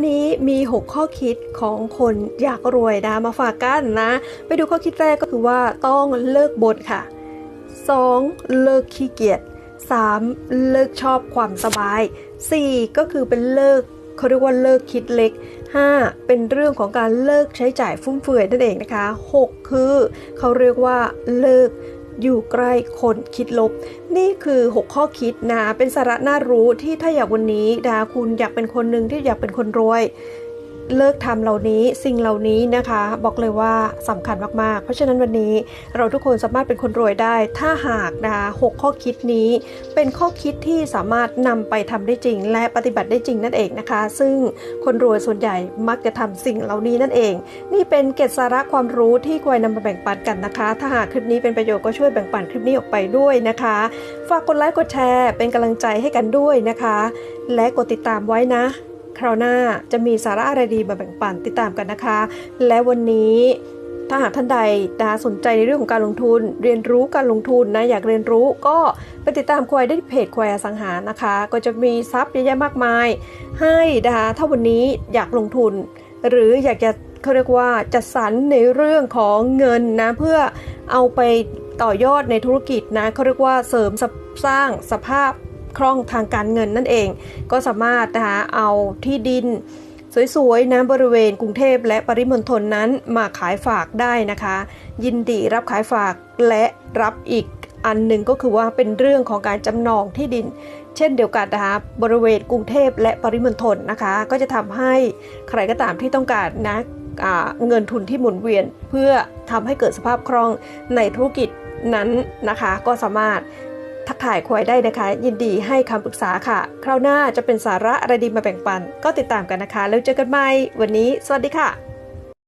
วันนี้มี 6 ข้อคิดของคนอยากรวยนะมาฝากกันนะ ไปดูข้อคิดแรกก็คือว่าต้องเลิกบ่นค่ะ 2. เลิกขี้เกียจ 3. เลิกชอบความสบาย 4. ก็คือเป็นเลิกเขาเรียกว่าเลิกคิดเล็ก 5. เป็นเรื่องของการเลิกใช้จ่ายฟุ่มเฟือยนั่นเองนะคะ 6 คือเขาเรียกว่าเลิก อยู่ใกล้คนคิดลบ นี่คือ 6 ข้อคิดนะ เป็นสาระน่ารู้ที่ถ้าอยากวันนี้ดาคุณอยากเป็นคนหนึ่งที่อยากเป็นคนรวย เลิกทำเหล่านี้สิ่งเหล่านี้นะคะ บอกเลยว่าสำคัญมากๆ เพราะฉะนั้นวันนี้เราทุกคนสามารถเป็นคนรวยได้ ถ้าหากนะคะหกข้อคิดนี้เป็นข้อคิดที่สามารถนำไปทำได้จริง และปฏิบัติได้จริงนั่นเองนะคะ ซึ่งคนรวยส่วนใหญ่มักจะทำสิ่งเหล่านี้นั่นเอง นี่เป็นเกร็ดสาระความรู้ที่ควรนำมาแบ่งปันกันนะคะ ถ้าหากคลิปนี้เป็นประโยชน์ก็ช่วยแบ่งปันคลิปนี้ออกไปด้วยนะคะ ฝากกดไลค์กดแชร์ เป็นกำลังใจให้กันด้วยนะคะ และกดติดตามไว้นะ คราวหน้าจะมีสาระอะไรดีมาแบ่งปันติดตามกันนะคะ และวันนี้ถ้าหากท่านใดนะสนใจในเรื่องของการลงทุน เรียนรู้การลงทุนนะอยากเรียนรู้ก็ไปติดตามควายได้ที่เพจควายอสังหารนะคะ ก็จะมีทรัพย์เยอะแยะมากมาย ให้นะคะถ้าวันนี้อยากลงทุน หรืออยากจะเขาเรียกว่าจัดสรรในเรื่องของเงินนะเพื่อเอาไปต่อยอดในธุรกิจนะเขาเรียกว่าเสริมสร้างสภาพ คล่องทางการเงินนั่นเอง ก็สามารถนะคะเอาที่ดินสวยๆนะบริเวณกรุงเทพและปริมณฑลนั้นมาขายฝากได้นะคะ ยินดีรับขายฝากและรับอีกอันหนึ่งก็คือว่าเป็นเรื่องของการจำนองที่ดิน เช่นเดียวกันนะคะบริเวณกรุงเทพและปริมณฑลนะคะ ก็จะทำให้ใครก็ตามที่ต้องการนะเงินทุนที่หมุนเวียน เพื่อทำให้เกิดสภาพคล่องในธุรกิจนั้นนะคะ ก็สามารถ ทักทายควายได้นะคะ ยินดีให้คำปรึกษาค่ะ คราวหน้าจะเป็นสาระอะไรดีมาแบ่งปัน ก็ติดตามกันนะคะ แล้วเจอกันใหม่ วันนี้ สวัสดีค่ะ